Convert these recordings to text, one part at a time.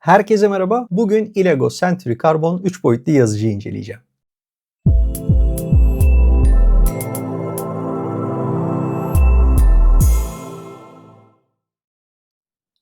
Herkese merhaba. Bugün Ilego Century Carbon 3 boyutlu yazıcıyı inceleyeceğim.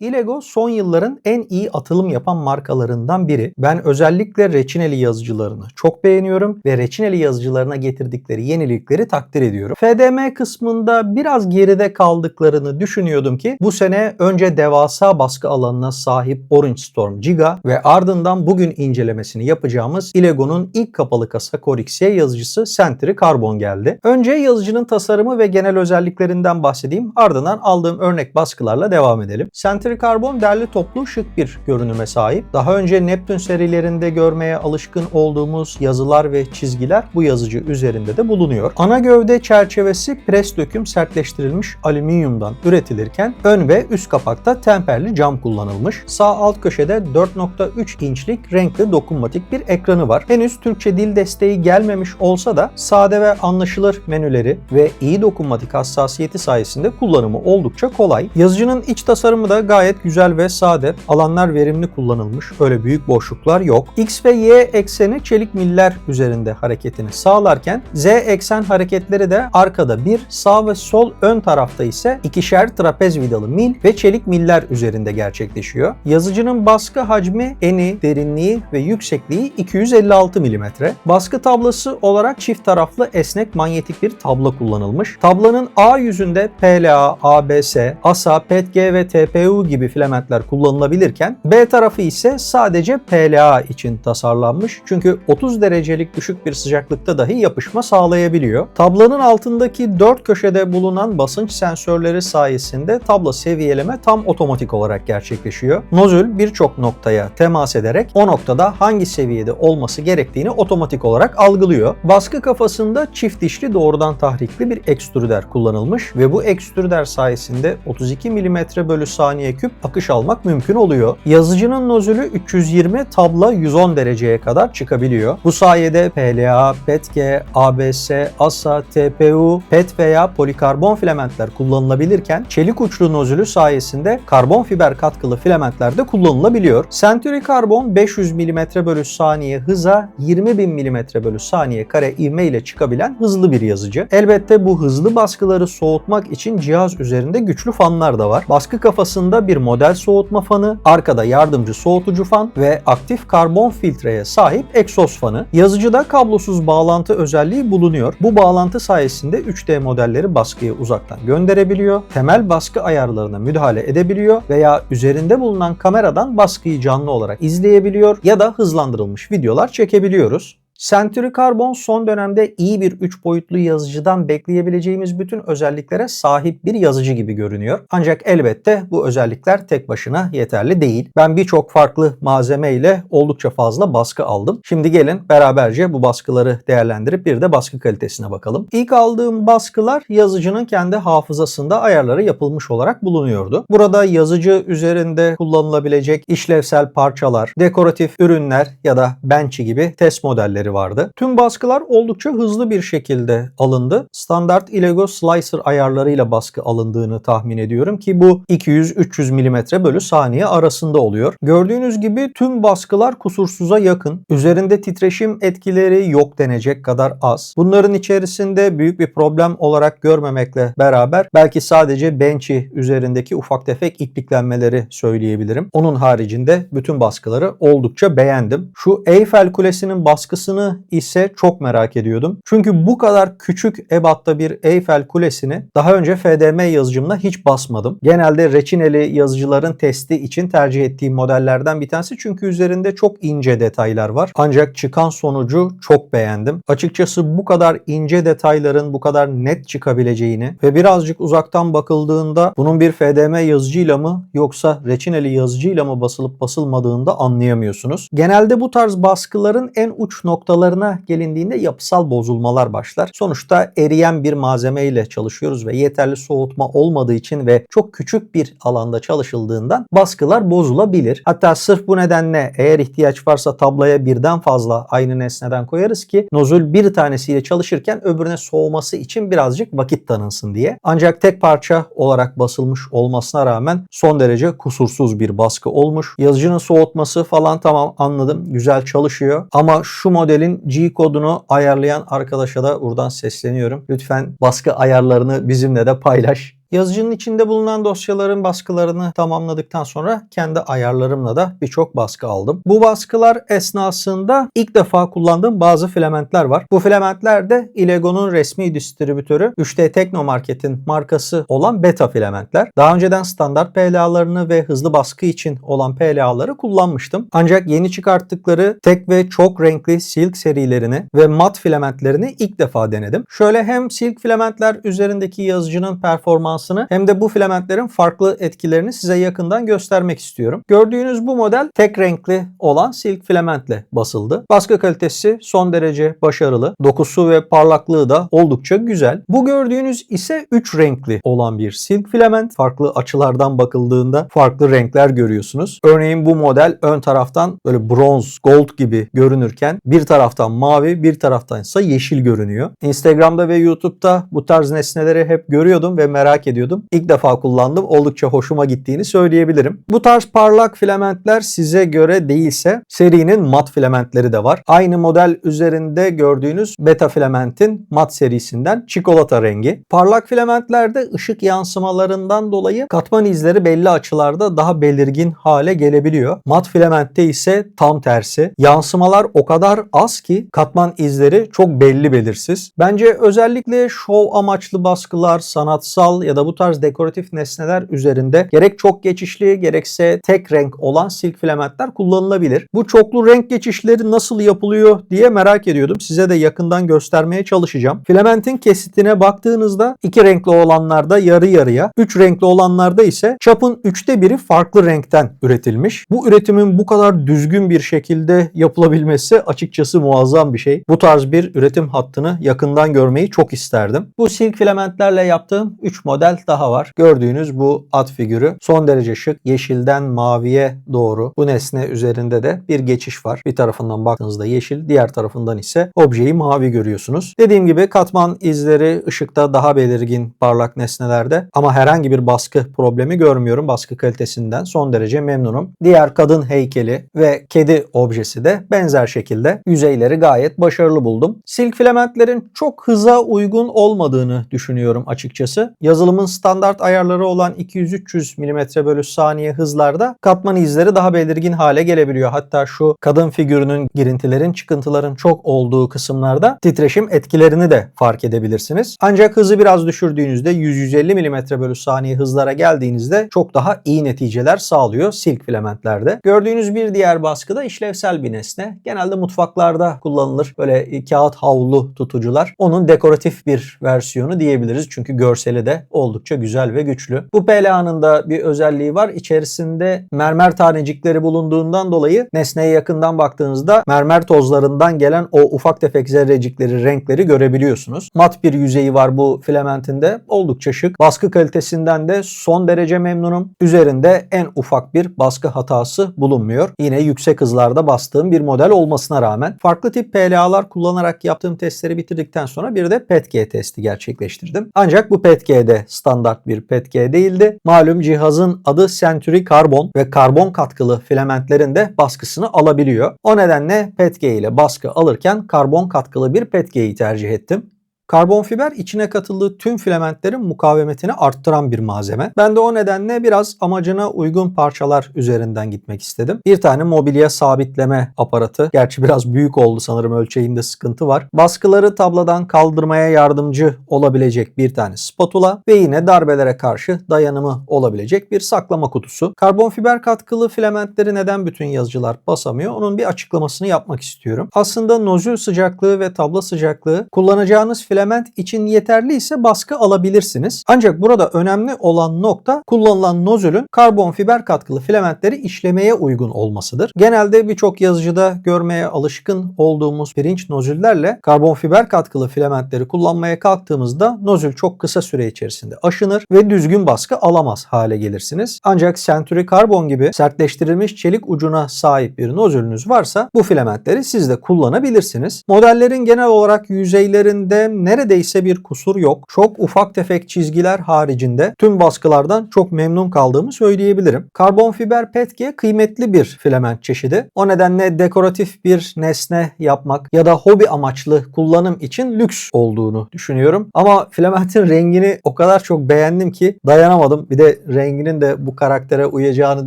Ilego son yılların en iyi atılım yapan markalarından biri. Ben özellikle reçineli yazıcılarını çok beğeniyorum ve reçineli yazıcılarına getirdikleri yenilikleri takdir ediyorum. FDM kısmında biraz geride kaldıklarını düşünüyordum ki bu sene önce devasa baskı alanına sahip Orange Storm Giga ve ardından bugün incelemesini yapacağımız Ilego'nun ilk kapalı kasa Core yazıcısı Sentry Carbon geldi. Önce yazıcının tasarımı ve genel özelliklerinden bahsedeyim. Ardından aldığım örnek baskılarla devam edelim. Sentry Carbon derli toplu şık bir görünüme sahip. Daha önce Neptune serilerinde görmeye alışkın olduğumuz yazılar ve çizgiler bu yazıcı üzerinde de bulunuyor. Ana gövde çerçevesi pres döküm sertleştirilmiş alüminyumdan üretilirken ön ve üst kapakta temperli cam kullanılmış. Sağ alt köşede 4.3 inçlik renkli dokunmatik bir ekranı var. Henüz Türkçe dil desteği gelmemiş olsa da sade ve anlaşılır menüleri ve iyi dokunmatik hassasiyeti sayesinde kullanımı oldukça kolay. Yazıcının iç tasarımı da gayet güzel ve sade. Alanlar verimli kullanılmış. Öyle büyük boşluklar yok. X ve Y ekseni çelik miller üzerinde hareketini sağlarken Z eksen hareketleri de arkada bir, sağ ve sol ön tarafta ise ikişer trapez vidalı mil ve çelik miller üzerinde gerçekleşiyor. Yazıcının baskı hacmi, eni, derinliği ve yüksekliği 256 mm. Baskı tablası olarak çift taraflı esnek manyetik bir tablo kullanılmış. Tablanın A yüzünde PLA, ABS, ASA, PETG ve TPU gibi filamentler kullanılabilirken B tarafı ise sadece PLA için tasarlanmış. Çünkü 30 derecelik düşük bir sıcaklıkta dahi yapışma sağlayabiliyor. Tablanın altındaki dört köşede bulunan basınç sensörleri sayesinde tabla seviyeleme tam otomatik olarak gerçekleşiyor. Nozül birçok noktaya temas ederek o noktada hangi seviyede olması gerektiğini otomatik olarak algılıyor. Baskı kafasında çift dişli doğrudan tahrikli bir ekstrüder kullanılmış ve bu ekstrüder sayesinde 32 mm bölü saniye küp akış almak mümkün oluyor. Yazıcının nozülü 320 tabla 110 dereceye kadar çıkabiliyor. Bu sayede PLA, PETG, ABS, ASA, TPU, PET veya polikarbon filamentler kullanılabilirken çelik uçlu nozülü sayesinde karbon fiber katkılı filamentler de kullanılabiliyor. Century Carbon 500 mm bölü saniye hıza 20.000 mm bölü saniye kare ivme ile çıkabilen hızlı bir yazıcı. Elbette bu hızlı baskıları soğutmak için cihaz üzerinde güçlü fanlar da var. Baskı kafasında bir model soğutma fanı, arkada yardımcı soğutucu fan ve aktif karbon filtreye sahip egzoz fanı. Yazıcıda kablosuz bağlantı özelliği bulunuyor. Bu bağlantı sayesinde 3D modelleri baskıya uzaktan gönderebiliyor, temel baskı ayarlarına müdahale edebiliyor veya üzerinde bulunan kameradan baskıyı canlı olarak izleyebiliyor ya da hızlandırılmış videolar çekebiliyoruz. Century Carbon son dönemde iyi bir 3 boyutlu yazıcıdan bekleyebileceğimiz bütün özelliklere sahip bir yazıcı gibi görünüyor. Ancak elbette bu özellikler tek başına yeterli değil. Ben birçok farklı malzeme ile oldukça fazla baskı aldım. Şimdi gelin beraberce bu baskıları değerlendirip bir de baskı kalitesine bakalım. İlk aldığım baskılar yazıcının kendi hafızasında ayarları yapılmış olarak bulunuyordu. Burada yazıcı üzerinde kullanılabilecek işlevsel parçalar, dekoratif ürünler ya da bench'i gibi test modelleri vardı. Tüm baskılar oldukça hızlı bir şekilde alındı. Standart Ilego Slicer ayarlarıyla baskı alındığını tahmin ediyorum ki bu 200-300 mm bölü saniye arasında oluyor. Gördüğünüz gibi tüm baskılar kusursuza yakın. Üzerinde titreşim etkileri yok denecek kadar az. Bunların içerisinde büyük bir problem olarak görmemekle beraber belki sadece bench'i üzerindeki ufak tefek ipliklenmeleri söyleyebilirim. Onun haricinde bütün baskıları oldukça beğendim. Şu Eiffel Kulesi'nin baskısını ise çok merak ediyordum. Çünkü bu kadar küçük ebatta bir Eiffel Kulesi'ni daha önce FDM yazıcımla hiç basmadım. Genelde reçineli yazıcıların testi için tercih ettiğim modellerden bir tanesi çünkü üzerinde çok ince detaylar var. Ancak çıkan sonucu çok beğendim. Açıkçası bu kadar ince detayların bu kadar net çıkabileceğini ve birazcık uzaktan bakıldığında bunun bir FDM yazıcıyla mı yoksa reçineli yazıcıyla mı basılıp basılmadığını da anlayamıyorsunuz. Genelde bu tarz baskıların en uç noktaları noktalarına gelindiğinde yapısal bozulmalar başlar. Sonuçta eriyen bir malzeme ile çalışıyoruz ve yeterli soğutma olmadığı için ve çok küçük bir alanda çalışıldığından baskılar bozulabilir. Hatta sırf bu nedenle eğer ihtiyaç varsa tabloya birden fazla aynı nesneden koyarız ki nozül bir tanesiyle çalışırken öbürüne soğuması için birazcık vakit tanınsın diye. Ancak tek parça olarak basılmış olmasına rağmen son derece kusursuz bir baskı olmuş. Yazıcının soğutması falan tamam anladım. Güzel çalışıyor. Ama şu modelin G kodunu ayarlayan arkadaşa da buradan sesleniyorum. Lütfen baskı ayarlarını bizimle de paylaş. Yazıcının içinde bulunan dosyaların baskılarını tamamladıktan sonra kendi ayarlarımla da birçok baskı aldım. Bu baskılar esnasında ilk defa kullandığım bazı filamentler var. Bu filamentler de Ilego'nun resmi distribütörü 3D Teknomarket'in markası olan beta filamentler. Daha önceden standart PLA'larını ve hızlı baskı için olan PLA'ları kullanmıştım. Ancak yeni çıkarttıkları tek ve çok renkli silk serilerini ve mat filamentlerini ilk defa denedim. Şöyle hem silk filamentler üzerindeki yazıcının performansı performansını hem de bu filamentlerin farklı etkilerini size yakından göstermek istiyorum. Gördüğünüz bu model tek renkli olan silk filamentle basıldı. Baskı kalitesi son derece başarılı. Dokusu ve parlaklığı da oldukça güzel. Bu gördüğünüz ise 3 renkli olan bir silk filament. Farklı açılardan bakıldığında farklı renkler görüyorsunuz. Örneğin bu model ön taraftan böyle bronz, gold gibi görünürken bir taraftan mavi, bir taraftan ise yeşil görünüyor. Instagram'da ve YouTube'da bu tarz nesneleri hep görüyordum ve merak ediyordum. İlk defa kullandım. Oldukça hoşuma gittiğini söyleyebilirim. Bu tarz parlak filamentler size göre değilse serinin mat filamentleri de var. Aynı model üzerinde gördüğünüz beta filamentin mat serisinden çikolata rengi. Parlak filamentlerde ışık yansımalarından dolayı katman izleri belli açılarda daha belirgin hale gelebiliyor. Mat filamentte ise tam tersi. Yansımalar o kadar az ki katman izleri çok belli belirsiz. Bence özellikle şov amaçlı baskılar, sanatsal ya da bu tarz dekoratif nesneler üzerinde gerek çok geçişli gerekse tek renk olan silk filamentler kullanılabilir. Bu çoklu renk geçişleri nasıl yapılıyor diye merak ediyordum. Size de yakından göstermeye çalışacağım. Filamentin kesitine baktığınızda iki renkli olanlarda yarı yarıya, üç renkli olanlarda ise çapın üçte biri farklı renkten üretilmiş. Bu üretimin bu kadar düzgün bir şekilde yapılabilmesi açıkçası muazzam bir şey. Bu tarz bir üretim hattını yakından görmeyi çok isterdim. Bu silk filamentlerle yaptığım 3 model daha var. Gördüğünüz bu at figürü son derece şık. Yeşilden maviye doğru bu nesne üzerinde de bir geçiş var. Bir tarafından baktığınızda yeşil, diğer tarafından ise objeyi mavi görüyorsunuz. Dediğim gibi katman izleri ışıkta daha belirgin parlak nesnelerde ama herhangi bir baskı problemi görmüyorum. Baskı kalitesinden son derece memnunum. Diğer kadın heykeli ve kedi objesi de benzer şekilde yüzeyleri gayet başarılı buldum. Silk filamentlerin çok hıza uygun olmadığını düşünüyorum açıkçası. Yazılımın standart ayarları olan 200-300 mm bölü saniye hızlarda katman izleri daha belirgin hale gelebiliyor. Hatta şu kadın figürünün girintilerin, çıkıntıların çok olduğu kısımlarda titreşim etkilerini de fark edebilirsiniz. Ancak hızı biraz düşürdüğünüzde 100-150 mm bölü saniye hızlara geldiğinizde çok daha iyi neticeler sağlıyor silk filamentlerde. Gördüğünüz bir diğer baskı da işlevsel bir nesne. Genelde mutfaklarda kullanılır. Böyle kağıt havlu tutucular. Onun dekoratif bir versiyonu diyebiliriz. Çünkü görseli de oldukça güzel ve güçlü. Bu PLA'nın da bir özelliği var. İçerisinde mermer tanecikleri bulunduğundan dolayı nesneye yakından baktığınızda mermer tozlarından gelen o ufak tefek zerrecikleri, renkleri görebiliyorsunuz. Mat bir yüzeyi var bu filamentinde. Oldukça şık. Baskı kalitesinden de son derece memnunum. Üzerinde en ufak bir baskı hatası bulunmuyor. Yine yüksek hızlarda bastığım bir model olmasına rağmen. Farklı tip PLA'lar kullanarak yaptığım testleri bitirdikten sonra bir de PETG testi gerçekleştirdim. Ancak bu PETG'de standart bir PETG değildi. Malum cihazın adı Century Carbon ve karbon katkılı filamentlerin de baskısını alabiliyor. O nedenle PETG ile baskı alırken karbon katkılı bir PETG'yi tercih ettim. Karbon fiber içine katıldığı tüm filamentlerin mukavemetini arttıran bir malzeme. Ben de o nedenle biraz amacına uygun parçalar üzerinden gitmek istedim. Bir tane mobilya sabitleme aparatı. Gerçi biraz büyük oldu sanırım ölçeğinde sıkıntı var. Baskıları tabladan kaldırmaya yardımcı olabilecek bir tane spatula ve yine darbelere karşı dayanımı olabilecek bir saklama kutusu. Karbon fiber katkılı filamentleri neden bütün yazıcılar basamıyor? Onun bir açıklamasını yapmak istiyorum. Aslında nozül sıcaklığı ve tabla sıcaklığı kullanacağınız filamentlerin filament için yeterli ise baskı alabilirsiniz. Ancak burada önemli olan nokta kullanılan nozülün karbon fiber katkılı filamentleri işlemeye uygun olmasıdır. Genelde birçok yazıcıda görmeye alışkın olduğumuz pirinç nozüllerle karbon fiber katkılı filamentleri kullanmaya kalktığımızda nozül çok kısa süre içerisinde aşınır ve düzgün baskı alamaz hale gelirsiniz. Ancak Century Carbon gibi sertleştirilmiş çelik ucuna sahip bir nozülünüz varsa bu filamentleri siz de kullanabilirsiniz. Modellerin genel olarak yüzeylerinde neredeyse bir kusur yok. Çok ufak tefek çizgiler haricinde tüm baskılardan çok memnun kaldığımı söyleyebilirim. Karbon fiber petke kıymetli bir filament çeşidi. O nedenle dekoratif bir nesne yapmak ya da hobi amaçlı kullanım için lüks olduğunu düşünüyorum. Ama filamentin rengini o kadar çok beğendim ki dayanamadım. Bir de renginin de bu karaktere uyacağını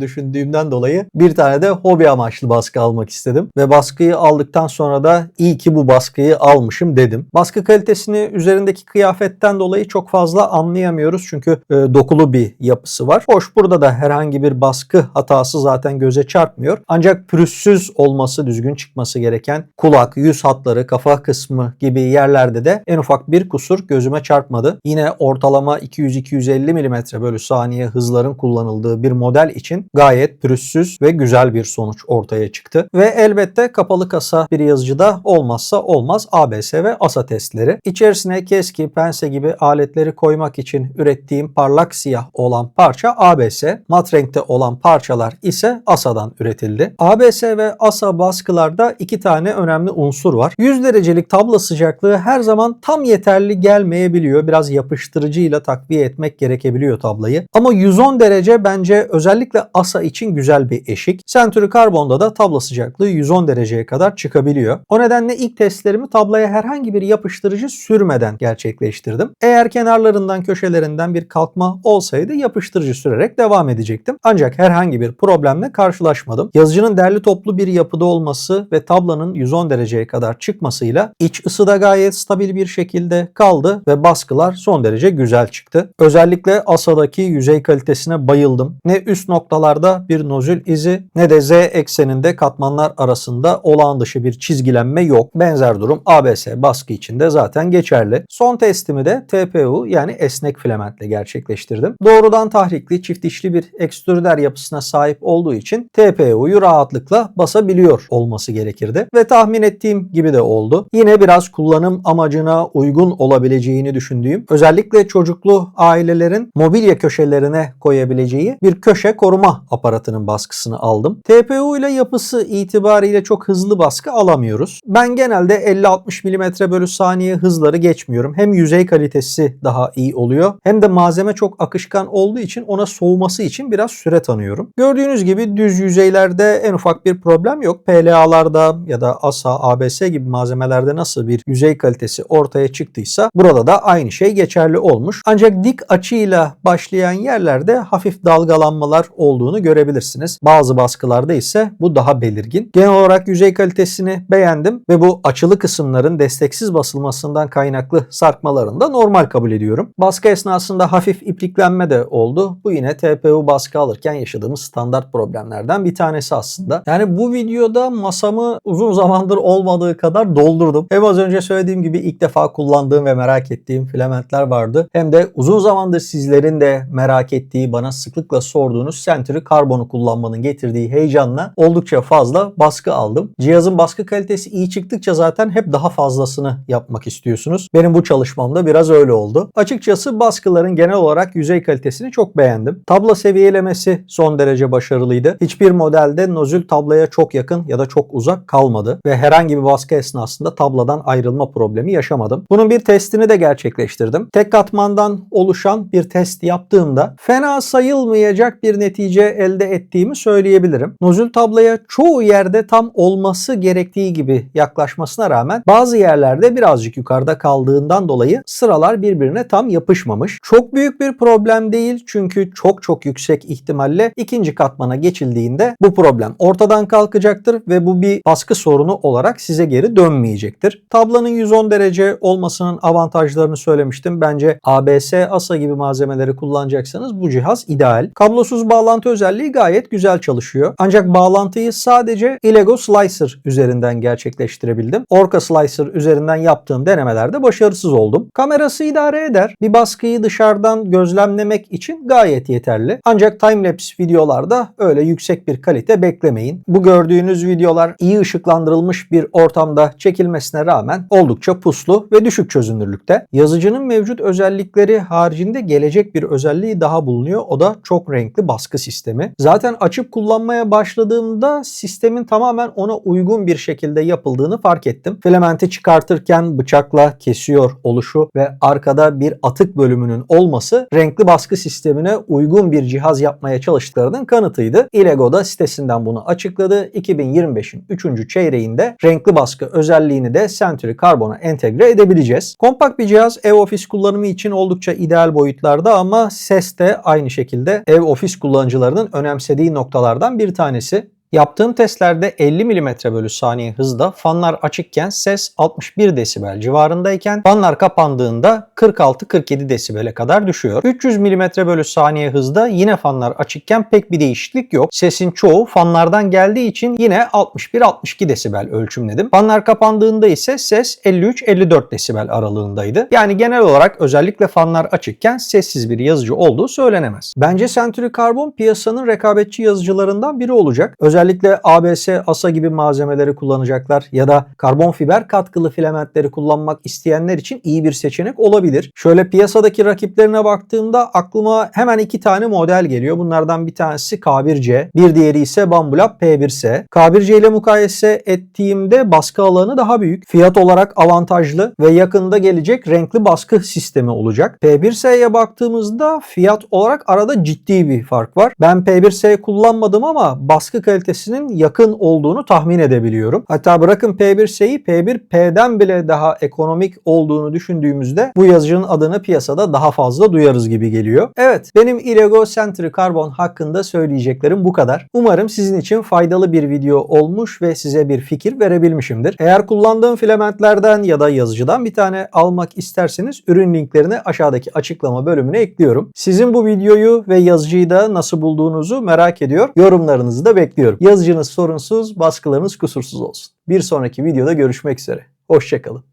düşündüğümden dolayı bir tane de hobi amaçlı baskı almak istedim. Ve baskıyı aldıktan sonra da iyi ki bu baskıyı almışım dedim. Baskı kalitesini üzerindeki kıyafetten dolayı çok fazla anlayamıyoruz. Çünkü e, dokulu bir yapısı var. Hoş burada da herhangi bir baskı hatası zaten göze çarpmıyor. Ancak pürüzsüz olması, düzgün çıkması gereken kulak, yüz hatları, kafa kısmı gibi yerlerde de en ufak bir kusur gözüme çarpmadı. Yine ortalama 200-250 mm bölü saniye hızların kullanıldığı bir model için gayet pürüzsüz ve güzel bir sonuç ortaya çıktı. Ve elbette kapalı kasa bir yazıcıda olmazsa olmaz ABS ve ASA testleri. İçerisine keski, pense gibi aletleri koymak için ürettiğim parlak siyah olan parça ABS, mat renkte olan parçalar ise ASA'dan üretildi. ABS ve ASA baskılarda iki tane önemli unsur var. 100 derecelik tablo sıcaklığı her zaman tam yeterli gelmeyebiliyor. Biraz yapıştırıcıyla takviye etmek gerekebiliyor tablayı. Ama 110 derece bence özellikle ASA için güzel bir eşik. Century Carbon'da da tablo sıcaklığı 110 dereceye kadar çıkabiliyor. O nedenle ilk testlerimi tablaya herhangi bir yapıştırıcı sürmeden gerçekleştirdim. Eğer kenarlarından köşelerinden bir kalkma olsaydı yapıştırıcı sürerek devam edecektim. Ancak herhangi bir problemle karşılaşmadım. Yazıcının derli toplu bir yapıda olması ve tablanın 110 dereceye kadar çıkmasıyla iç ısı da gayet stabil bir şekilde kaldı ve baskılar son derece güzel çıktı. Özellikle ASA'daki yüzey kalitesine bayıldım. Ne üst noktalarda bir nozül izi ne de Z ekseninde katmanlar arasında olağan dışı bir çizgilenme yok. Benzer durum ABS baskı için de zaten geçerli. Son testimi de TPU yani esnek filamentle gerçekleştirdim. Doğrudan tahrikli çift dişli bir ekstrüder yapısına sahip olduğu için TPU'yu rahatlıkla basabiliyor olması gerekirdi. Ve tahmin ettiğim gibi de oldu. Yine biraz kullanım amacına uygun olabileceğini düşündüğüm özellikle çocuklu ailelerin mobilya köşelerine koyabileceği bir köşe koruma aparatının baskısını aldım. TPU ile yapısı itibariyle çok hızlı baskı alamıyoruz. Ben genelde 50-60 mm bölü saniye hızları geçmiyorum. Hem yüzey kalitesi daha iyi oluyor hem de malzeme çok akışkan olduğu için ona soğuması için biraz süre tanıyorum. Gördüğünüz gibi düz yüzeylerde en ufak bir problem yok. PLA'larda ya da ASA, ABS gibi malzemelerde nasıl bir yüzey kalitesi ortaya çıktıysa burada da aynı şey geçerli olmuş. Ancak dik açıyla başlayan yerlerde hafif dalgalanmalar olduğunu görebilirsiniz. Bazı baskılarda ise bu daha belirgin. Genel olarak yüzey kalitesini beğendim ve bu açılı kısımların desteksiz basılmasından kaynaklı sarkmalarını da normal kabul ediyorum. Baskı esnasında hafif ipliklenme de oldu. Bu yine TPU baskı alırken yaşadığımız standart problemlerden bir tanesi aslında. Yani bu videoda masamı uzun zamandır olmadığı kadar doldurdum. Hem az önce söylediğim gibi ilk defa kullandığım ve merak ettiğim filamentler vardı. Hem de uzun zamandır sizlerin de merak ettiği, bana sıklıkla sorduğunuz Century Carbon'u kullanmanın getirdiği heyecanla oldukça fazla baskı aldım. Cihazın baskı kalitesi iyi çıktıkça zaten hep daha fazlasını yapmak istiyorsunuz. Benim bu çalışmamda biraz öyle oldu. Açıkçası baskıların genel olarak yüzey kalitesini çok beğendim. Tabla seviyelemesi son derece başarılıydı. Hiçbir modelde nozül tablaya çok yakın ya da çok uzak kalmadı ve herhangi bir baskı esnasında tabladan ayrılma problemi yaşamadım. Bunun bir testini de gerçekleştirdim. Tek katmandan oluşan bir test yaptığımda fena sayılmayacak bir netice elde ettiğimi söyleyebilirim. Nozül tablaya çoğu yerde tam olması gerektiği gibi yaklaşmasına rağmen bazı yerlerde birazcık yukarıda kaldığından dolayı sıralar birbirine tam yapışmamış. Çok büyük bir problem değil çünkü çok çok yüksek ihtimalle ikinci katmana geçildiğinde bu problem ortadan kalkacaktır ve bu bir baskı sorunu olarak size geri dönmeyecektir. Tablanın 110 derece olmasının avantajlarını söylemiştim. Bence ABS, ASA gibi malzemeleri kullanacaksanız bu cihaz ideal. Kablosuz bağlantı özelliği gayet güzel çalışıyor. Ancak bağlantıyı sadece Illego Slicer üzerinden gerçekleştirebildim. Orca Slicer üzerinden yaptığım denemeler denemelerde başarısız oldum. Kamerası idare eder. Bir baskıyı dışarıdan gözlemlemek için gayet yeterli. Ancak timelapse videolarda öyle yüksek bir kalite beklemeyin. Bu gördüğünüz videolar iyi ışıklandırılmış bir ortamda çekilmesine rağmen oldukça puslu ve düşük çözünürlükte. Yazıcının mevcut özellikleri haricinde gelecek bir özelliği daha bulunuyor. O da çok renkli baskı sistemi. Zaten açıp kullanmaya başladığımda sistemin tamamen ona uygun bir şekilde yapıldığını fark ettim. Filamenti çıkartırken bıçakla kesiyor oluşu ve arkada bir atık bölümünün olması renkli baskı sistemine uygun bir cihaz yapmaya çalıştıklarının kanıtıydı. Ilego da sitesinden bunu açıkladı. 2025'in 3. çeyreğinde renkli baskı özelliğini de Century Carbon'a entegre edebileceğiz. Kompakt bir cihaz ev ofis kullanımı için oldukça ideal boyutlarda ama ses de aynı şekilde ev ofis kullanıcılarının önemsediği noktalardan bir tanesi. Yaptığım testlerde 50 mm bölü saniye hızda fanlar açıkken ses 61 desibel civarındayken fanlar kapandığında 46-47 desibele kadar düşüyor. 300 mm bölü saniye hızda yine fanlar açıkken pek bir değişiklik yok. Sesin çoğu fanlardan geldiği için yine 61-62 desibel ölçümledim. Fanlar kapandığında ise ses 53-54 desibel aralığındaydı. Yani genel olarak özellikle fanlar açıkken sessiz bir yazıcı olduğu söylenemez. Bence Century Carbon piyasanın rekabetçi yazıcılarından biri olacak. Özellikle ABS, ASA gibi malzemeleri kullanacaklar ya da karbon fiber katkılı filamentleri kullanmak isteyenler için iyi bir seçenek olabilir. Şöyle piyasadaki rakiplerine baktığımda aklıma hemen iki tane model geliyor. Bunlardan bir tanesi K1C, bir diğeri ise Bambulab P1S. K1C ile mukayese ettiğimde baskı alanı daha büyük. Fiyat olarak avantajlı ve yakında gelecek renkli baskı sistemi olacak. P1S'ye baktığımızda fiyat olarak arada ciddi bir fark var. Ben P1S kullanmadım ama baskı kalitesinin yakın olduğunu tahmin edebiliyorum. Hatta bırakın P1S'yi P1P'den bile daha ekonomik olduğunu düşündüğümüzde bu yazıcının adını piyasada daha fazla duyarız gibi geliyor. Evet benim Ilego Century Carbon hakkında söyleyeceklerim bu kadar. Umarım sizin için faydalı bir video olmuş ve size bir fikir verebilmişimdir. Eğer kullandığım filamentlerden ya da yazıcıdan bir tane almak isterseniz ürün linklerini aşağıdaki açıklama bölümüne ekliyorum. Sizin bu videoyu ve yazıcıyı da nasıl bulduğunuzu merak ediyor. Yorumlarınızı da bekliyorum. Yazıcınız sorunsuz, baskılarınız kusursuz olsun. Bir sonraki videoda görüşmek üzere. Hoşçakalın.